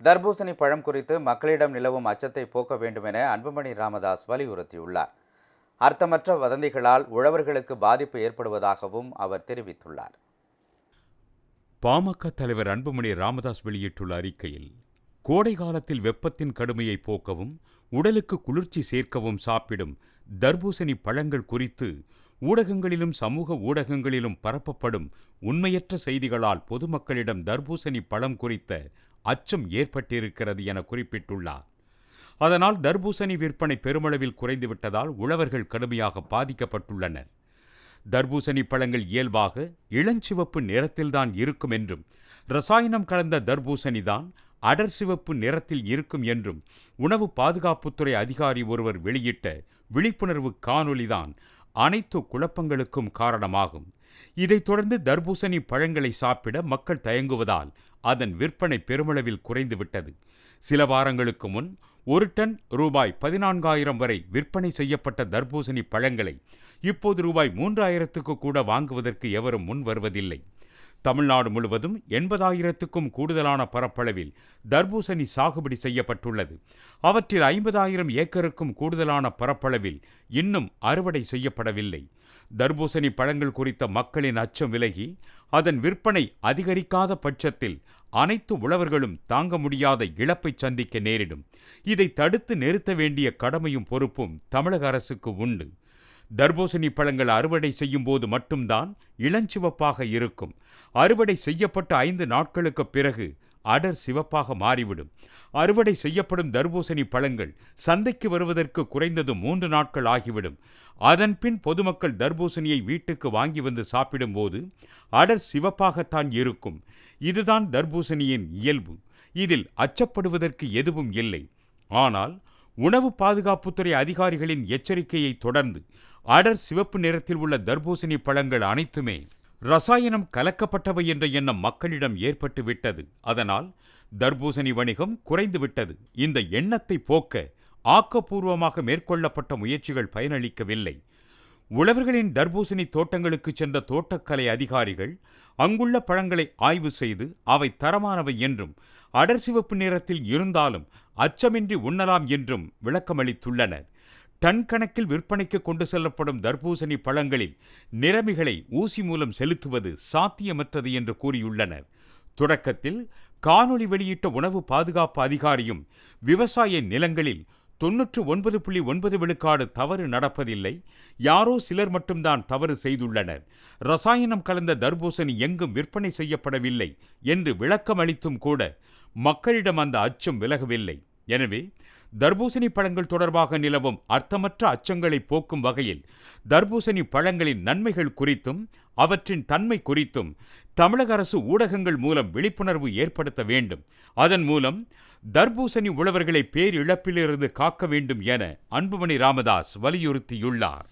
தர்பூசணி பழம் குறித்து மக்களிடம் நிலவும் அச்சத்தை போக்க வேண்டும் என அன்புமணி ராமதாஸ் வலியுறுத்தியுள்ளார். அர்த்தமற்ற வதந்திகளால் உழவர்களுக்கு பாதிப்பு ஏற்படுவதாகவும் அவர் தெரிவித்துள்ளார். பாமக தலைவர் அன்புமணி ராமதாஸ் வெளியிட்டுள்ள அறிக்கையில் கோடை காலத்தில் வெப்பத்தின் கடுமையை போக்கவும் உடலுக்கு குளிர்ச்சி சேர்க்கவும் சாப்பிடும் தர்பூசணி பழங்கள் குறித்து ஊடகங்களிலும் சமூக ஊடகங்களிலும் பரப்பப்படும் உண்மையற்ற செய்திகளால் பொதுமக்களிடம் தர்பூசணி பழம் குறித்த அச்சம் ஏற்பட்டிருக்கிறது என குறிப்பிட்டுள்ளார். அதனால் தர்பூசணி விற்பனை பெருமளவில் குறைந்துவிட்டதால் உழவர்கள் கடுமையாக பாதிக்கப்பட்டுள்ளனர். தர்பூசணி பழங்கள் இயல்பாக இளஞ்சிவப்பு நிறத்தில்தான் இருக்கும் என்றும் ரசாயனம் கலந்த தர்பூசணி தான் அடர் சிவப்பு நிறத்தில் இருக்கும் என்றும் உணவு பாதுகாப்புத்துறை அதிகாரி ஒருவர் வெளியிட்ட விழிப்புணர்வு காணொளிதான் அனைத்து குழப்பங்களுக்கும் காரணமாகும். இதைத் தொடர்ந்து தர்பூசணி பழங்களை சாப்பிட மக்கள் தயங்குவதால் அதன் விற்பனை பெருமளவில் குறைந்துவிட்டது. சில வாரங்களுக்கு முன் ஒரு டன் ரூபாய் பதினான்காயிரம் வரை விற்பனை செய்யப்பட்ட தர்பூசணி பழங்களை இப்போது ரூபாய் மூன்றாயிரத்துக்கு கூட வாங்குவதற்கு எவரும் முன் வருவதில்லை தமிழ்நாடு முழுவதும் எண்பதாயிரத்துக்கும் கூடுதலான பரப்பளவில் தர்பூசணி சாகுபடி செய்யப்பட்டுள்ளது. அவற்றில் ஐம்பதாயிரம் ஏக்கருக்கும் கூடுதலான பரப்பளவில் இன்னும் அறுவடை செய்யப்படவில்லை. தர்பூசணி பழங்கள் குறித்த மக்களின் அச்சம் விலகி அதன் விற்பனை அதிகரிக்காத பட்சத்தில் அனைத்து உழவர்களும் தாங்க முடியாத இழப்பை சந்திக்க நேரிடும். இதை தடுத்து நிறுத்த வேண்டிய கடமையும் பொறுப்பும் தமிழக அரசுக்கு உண்டு. தர்பூசணி பழங்கள் அறுவடை செய்யும் போது மட்டும்தான் இளஞ்சிவப்பாக இருக்கும். அறுவடை செய்யப்பட்ட ஐந்து நாட்களுக்கு பிறகு அடர் சிவப்பாக மாறிவிடும். அறுவடை செய்யப்படும் தர்பூசணி பழங்கள் சந்தைக்கு வருவதற்கு குறைந்தது மூன்று நாட்கள் ஆகிவிடும். அதன்பின் பொதுமக்கள் தர்பூசணியை வீட்டுக்கு வாங்கி வந்து சாப்பிடும்போது அடர் சிவப்பாகத்தான் இருக்கும். இதுதான் தர்பூசணியின் இயல்பு. இதில் அச்சப்படுவதற்கு எதுவும் இல்லை. ஆனால் உணவு பாதுகாப்புத்துறை அதிகாரிகளின் எச்சரிக்கையை தொடர்ந்து அடர் சிவப்பு நிறத்தில் உள்ள தர்பூசணி பழங்கள் அனைத்துமே ரசாயனம் கலக்கப்பட்டவை என்ற எண்ணம் மக்களிடம் ஏற்பட்டு விட்டது அதனால் தர்பூசணி வணிகம் குறைந்துவிட்டது. இந்த எண்ணத்தை போக்க ஆக்கப்பூர்வமாக மேற்கொள்ளப்பட்ட முயற்சிகள் பயனளிக்கவில்லை. உழவர்களின் தர்பூசணி தோட்டங்களுக்கு சென்ற தோட்டக்கலை அதிகாரிகள் அங்குள்ள பழங்களை ஆய்வு செய்து அவை தரமானவை என்றும் அடர் சிவப்பு நிறத்தில் இருந்தாலும் அச்சமின்றி உண்ணலாம் என்றும் விளக்கமளித்துள்ளனர். டன் கணக்கில் விற்பனைக்கு கொண்டு செல்லப்படும் தர்பூசணி பழங்களில் நிறமிகளை ஊசி மூலம் செலுத்துவது சாத்தியமற்றது என்று கூறியுள்ளனர். தொடக்கத்தில் காணொளி வெளியிட்ட உணவு பாதுகாப்பு அதிகாரியும் விவசாய நிலங்களில் தொன்னூற்று ஒன்பது புள்ளி ஒன்பது விழுக்காடு தவறு நடப்பதில்லை. யாரோ சிலர் மட்டும்தான் தவறு செய்துள்ளனர். ரசாயனம் கலந்த தர்பூசணி எங்கும் விற்பனை செய்யப்படவில்லை என்று விளக்கம் அளித்தும் கூட மக்களிடம் அந்த அச்சம் விலகவில்லை. எனவே தர்பூசணி பழங்கள் தொடர்பாக நிலவும் அர்த்தமற்ற அச்சங்களை போக்கும் வகையில் தர்பூசணி பழங்களின் நன்மைகள் குறித்தும் அவற்றின் தன்மை குறித்தும் தமிழக அரசு ஊடகங்கள் மூலம் விழிப்புணர்வு ஏற்படுத்த வேண்டும். அதன் மூலம் தர்பூசணி உழவர்களை பேரிழப்பிலிருந்து காக்க வேண்டும் என அன்புமணி ராமதாஸ் வலியுறுத்தியுள்ளார்.